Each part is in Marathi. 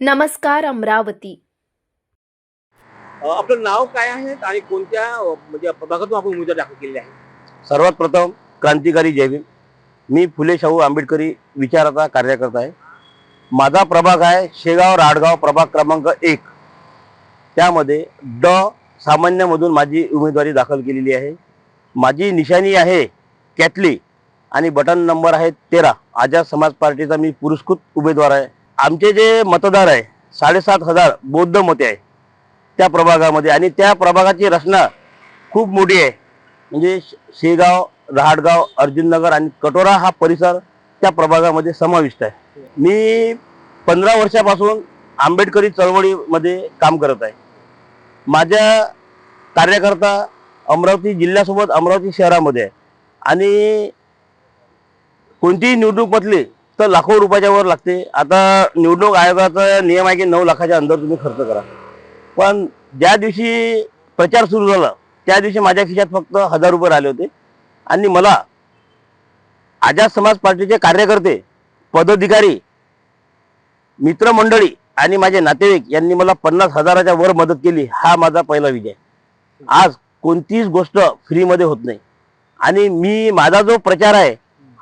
नमस्कार अमरावती. आपलं नाव काय आहे आणि कोणत्या म्हणजे प्रभागातून आपण उमेदवार दाखल केलेले आहे? सर्वात प्रथम क्रांतिकारी जयभीम मी फुले शाहू आंबेडकरी विचाराचा कार्यकर्ता आहे. माझा प्रभाग आहे शेगाव राडगाव प्रभाग क्रमांक एक. त्यामध्ये ड सामान्यमधून माझी उमेदवारी दाखल केलेली आहे. माझी निशाणी आहे कॅटली आणि बटन नंबर आहे तेरा. आझाद समाज पार्टीचा मी पुरस्कृत उमेदवार आहे. आमचे जे मतदार आहे साडेसात हजार बौद्ध मते आहे त्या प्रभागामध्ये. आणि त्या प्रभागाची रचना खूप मोठी आहे. म्हणजे शेगाव रहाटगाव अर्जुननगर आणि कटोरा हा परिसर त्या प्रभागामध्ये समाविष्ट आहे. मी पंधरा वर्षापासून आंबेडकरी चळवळीमध्ये काम करत आहे. माझ्या कार्यकर्ता अमरावती जिल्ह्यासोबत अमरावती शहरामध्ये आहे. आणि कोणतीही निवडणूक म्हटली तर लाखो रुपयाच्या वर लागते. आता निवडणूक आयोगाचा नियम आहे की नऊ लाखाच्या अंदर तुम्ही खर्च करा. पण ज्या दिवशी प्रचार सुरू झाला त्या दिवशी माझ्या खिशात फक्त हजार रुपये राहिले होते. आणि मला आझाद समाज पार्टीचे कार्यकर्ते पदाधिकारी मित्रमंडळी आणि माझे नातेवाईक यांनी मला पन्नास हजाराच्या वर मदत केली हा माझा पहिला विजय. आज कोणतीच गोष्ट फ्रीमध्ये होत नाही. आणि मी माझा जो प्रचार आहे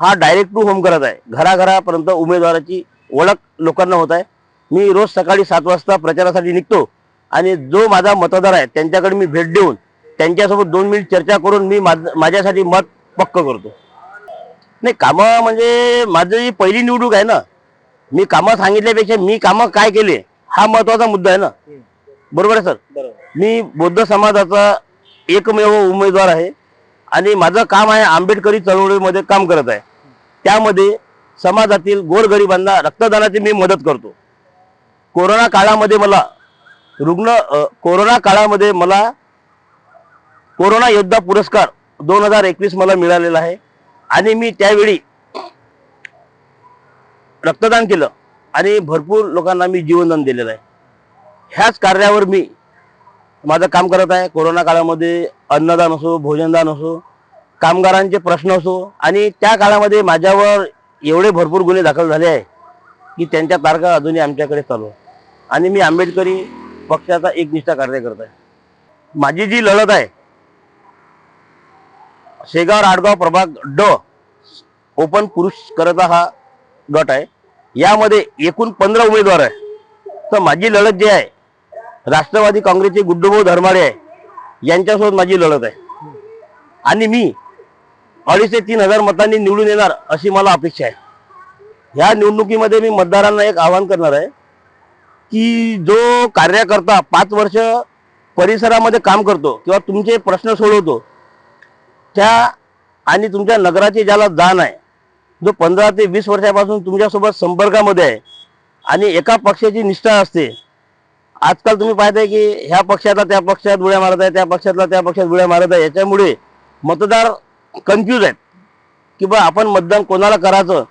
हा डायरेक्ट टू होम करत आहे. घराघरापर्यंत उमेदवाराची ओळख लोकांना होत आहे. मी रोज सकाळी सात वाजता प्रचारासाठी निघतो आणि जो माझा मतदार आहे त्यांच्याकडे मी भेट देऊन त्यांच्यासोबत दोन मिनिट चर्चा करून मी माझ- माझ्यासाठी मत पक्क करतो. नाही कामं म्हणजे माझी ही पहिली निवडणूक आहे ना. मी कामं सांगितल्यापेक्षा मी कामं काय केले हा महत्त्वाचा मुद्दा आहे ना. बरोबर आहे सर? बरोबर. मी बौद्ध समाजाचा एकमेव उमेदवार आहे आणि माझं काम आहे आंबेडकरी चळवळीमध्ये काम करत आहे. त्यामध्ये समाजातील गोरगरिबांना रक्तदानाची मी मदत करतो. कोरोना काळामध्ये मला रुग्ण कोरोना काळामध्ये मला कोरोना योद्धा पुरस्कार दोन हजार एकवीस मला मिळालेला आहे. आणि मी त्यावेळी रक्तदान केलं आणि भरपूर लोकांना मी जीवनदान दिलेलं आहे. ह्याच कार्यावर मी माझं काम करत आहे. कोरोना काळामध्ये अन्नदान असो भोजनदान असो कामगारांचे प्रश्न असो आणि त्या काळामध्ये माझ्यावर एवढे भरपूर गुन्हे दाखल झाले आहे की त्यांच्या तारखा अजूनही आमच्याकडे चालू आणि मी आंबेडकरी पक्षाचा एकनिष्ठा कार्यकर्ता आहे. माझी जी लढत आहे शेगाव आडगाव प्रभाग ड ओपन पुरुष करता हा गट आहे. यामध्ये एकूण पंधरा उमेदवार आहे. तर माझी लढत जी आहे राष्ट्रवादी काँग्रेसचे गुड्डूभाऊ धर्माडे आहे यांच्यासोबत माझी लढत आहे. आणि मी अडीच ते तीन हजार मतांनी निवडून येणार अशी मला अपेक्षा आहे. ह्या निवडणुकीमध्ये मी मतदारांना एक आवाहन करणार आहे की जो कार्यकर्ता पाच वर्ष परिसरामध्ये काम करतो किंवा तुमचे प्रश्न सोडवतो त्या आणि तुमच्या नगराची ज्याला जाण आहे जो पंधरा ते वीस वर्षापासून तुमच्यासोबत संपर्कामध्ये आहे आणि एका पक्षाची निष्ठा असते. आजकाल तुम्ही पाहताय की ह्या पक्षाला त्या पक्षात बुड्या मारत आहे त्या पक्षातला त्या पक्षात बुड्या मारत आहे. याच्यामुळे मतदार कन्फ्यूज आहेत. की बा आपण मतदान कोणाला करायचं?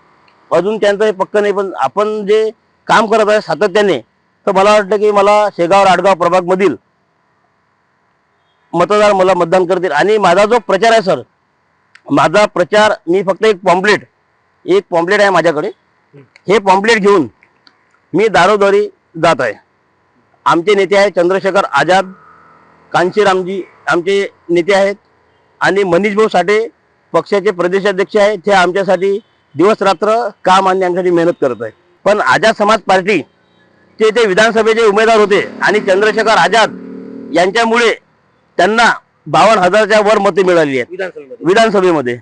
अजून त्यांचं हे पक्क नाही पण आपण जे काम करत आहे सातत्याने तर मला वाटतं की मला शेगाव राडगाव प्रभागमधील मतदार मला मतदान करतील. आणि माझा जो प्रचार आहे सर माझा प्रचार मी फक्त एक पॉम्पलेट एक पॉम्पलेट आहे माझ्याकडे. हे पॉम्पलेट घेऊन मी दारोदारी जात आहे. आमचे नेते आहेत चंद्रशेखर आझाद कांशीरामजी आमचे नेते आहेत आणि मनीष भाऊ साठे पक्षाचे प्रदेशाध्यक्ष आहेत. ते आमच्यासाठी दिवस रात्र काम आणि आमच्यासाठी मेहनत करत आहे पण आझाद समाज पार्टी ते ते विधानसभेचे उमेदवार होते आणि चंद्रशेखर आझाद यांच्यामुळे त्यांना बावन्न हजारच्या वर मते मिळाली आहेत. विधानसभेमध्ये.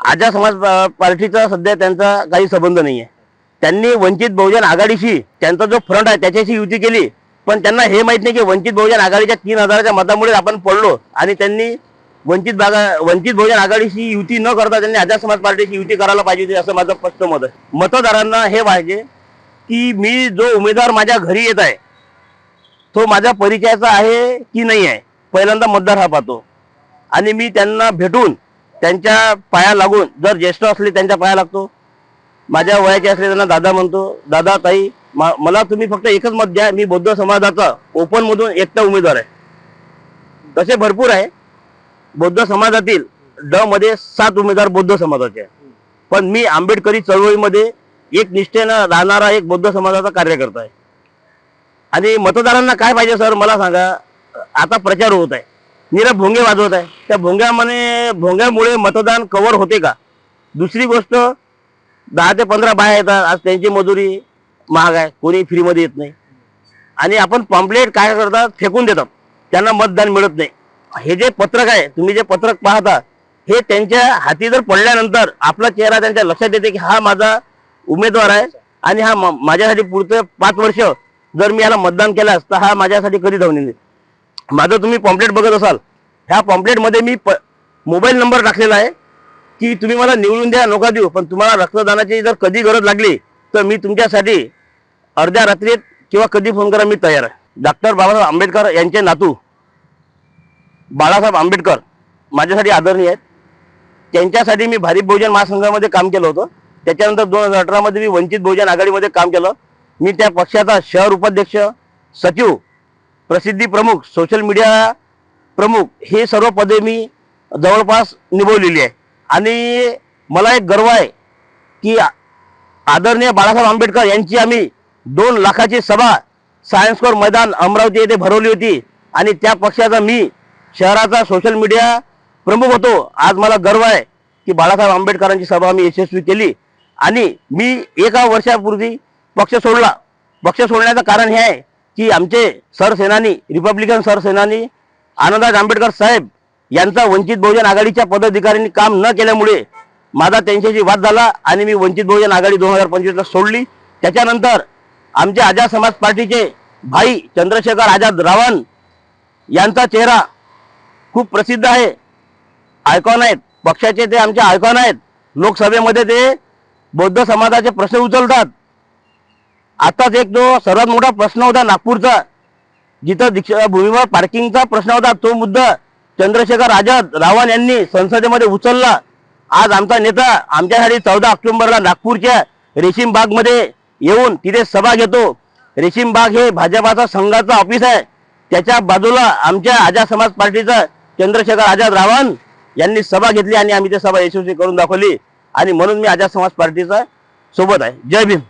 आझाद समाज पार्टीचा सध्या त्यांचा काही संबंध नाही आहे त्यांनी वंचित बहुजन आघाडीशी त्यांचा जो फ्रंट आहे त्याच्याशी युती केली. पण त्यांना हे माहीत नाही की वंचित बहुजन आघाडीच्या तीन हजाराच्या मतामुळे आपण पडलो आणि त्यांनी वंचित भागा वंचित बहुजन आघाडीशी युती न करता त्यांनी आझाद समाज पार्टीशी युती करायला पाहिजे होती असं माझं स्पष्ट मत आहे. मतदारांना हे पाहिजे की मी जो उमेदवार माझ्या घरी येत आहे तो माझ्या परिचयाचा आहे की नाही आहे पहिल्यांदा मतदार हा पाहतो. आणि मी त्यांना भेटून त्यांच्या पाया लागून जर ज्येष्ठ असले त्यांच्या पाया लागतो. माझ्या वयाचे असले त्यांना दादा म्हणतो दादा ताई मा- मला तुम्ही फक्त एकच मत द्या मी बौद्ध समाजाचा ओपनमधून एकटा उमेदवार आहे. तसे भरपूर आहे. बौद्ध समाजातील ड मध्ये सात उमेदवार बौद्ध समाजाचे पण मी आंबेडकरी चळवळीमध्ये एक निष्ठेनं राहणारा एक बौद्ध समाजाचा कार्यकर्ता आहे. आणि मतदारांना काय पाहिजे सर मला सांगा. आता प्रचार होत आहे. नीरव भोंगे वाजवत आहे. त्या भोंग्यामध्ये भोंग्यामुळे मतदान कव्हर होते का? दुसरी गोष्ट दहा ते पंधरा बाया येतात. आज त्यांची मजुरी महाग आहे. कोणी फ्रीमध्ये येत नाही. आणि आपण पॉम्पलेट काय करतात? फेकून देतात. त्यांना मतदान मिळत नाही. हे जे पत्रक आहे तुम्ही जे पत्रक पाहता हे त्यांच्या हाती जर पडल्यानंतर आपला चेहरा त्यांच्या लक्षात येते की हा माझा उमेदवार आहे आणि हा माझ्यासाठी पुढचे पाच वर्ष जर मी याला मतदान केलं तर हा माझ्यासाठी कधी धावून येईल? माझं तुम्ही पॉम्पलेट बघत असाल ह्या पॉम्पलेटमध्ये मी प मोबाईल नंबर टाकलेला आहे की तुम्ही मला निवडून द्या नका देऊ पण तुम्हाला रक्तदानाची जर कधी गरज लागली तर मी तुमच्यासाठी अर्ध्या रात्रीत किंवा कधी फोन करा मी तयार आहे. डॉक्टर बाबासाहेब आंबेडकर यांचे नातू बाळासाहेब आंबेडकर माझ्यासाठी आदरणीय आहेत. त्यांच्यासाठी मी भारिप बहुजन महासंघामध्ये काम केलं होतं. त्याच्यानंतर दोन हजार अठरामध्ये मी वंचित बहुजन आघाडीमध्ये काम केलं. मी त्या पक्षाचा शहर उपाध्यक्ष सचिव प्रसिद्धी प्रमुख सोशल मीडिया प्रमुख हे सर्व पदे मी जवळपास निभवलेली आहे. आणि मला एक गर्व आहे की आदरणीय बाळासाहेब आंबेडकर यांची आम्ही दोन लाखाची सभा सायन्स कोर मैदान अमरावती येथे भरवली होती. आणि त्या पक्षाचा मी शहराचा सोशल मीडिया प्रमुख होतो. आज मला गर्व आहे की बाळासाहेब आंबेडकरांची सभा मी यशस्वी केली आणि मी एका वर्षापूर्वी पक्ष सोडला. पक्ष सोडण्याचं कारण हे आहे की आमचे सरसेनानी रिपब्लिकन सरसेनानी आनंदराज आंबेडकर साहेब यांचा वंचित बहुजन आघाडीच्या पदाधिकाऱ्यांनी काम न केल्यामुळे माझा त्यांच्याशी वाद झाला आणि मी वंचित बहुजन आघाडी दोन हजार पंचवीसला सोडली. त्याच्यानंतर आमचे आझाद समाज पार्टीचे भाई चंद्रशेखर आझाद रावण यांचा चेहरा खूप प्रसिद्ध आहे. आयकॉन आहेत. पक्षाचे ते आमचे आयकॉन आहेत. लोकसभेमध्ये ते बौद्ध समाजाचे प्रश्न उचलतात. आताच एक जो सर्वात मोठा प्रश्न होता नागपूरचा जिथं दीक्षा भूमीवर पार्किंगचा प्रश्न होता तो मुद्दा चंद्रशेखर आझाद रावण यांनी संसदेमध्ये उचलला. आज आमचा नेता आमच्यासाठी चौदा ऑक्टोबरला नागपूरच्या रेशीम बागमध्ये येऊन तिथे सभा घेतो. रेशीम बाग हे भाजपाचा संघाचं ऑफिस आहे. त्याच्या बाजूला आमच्या आझाद समाज पार्टीचा चंद्रशेखर आझाद रावण यांनी सभा घेतली आणि आम्ही ते सभा यशस्वी करून दाखवली. आणि म्हणून मी आझाद समाज पार्टीचा सोबत आहे. जय भीम.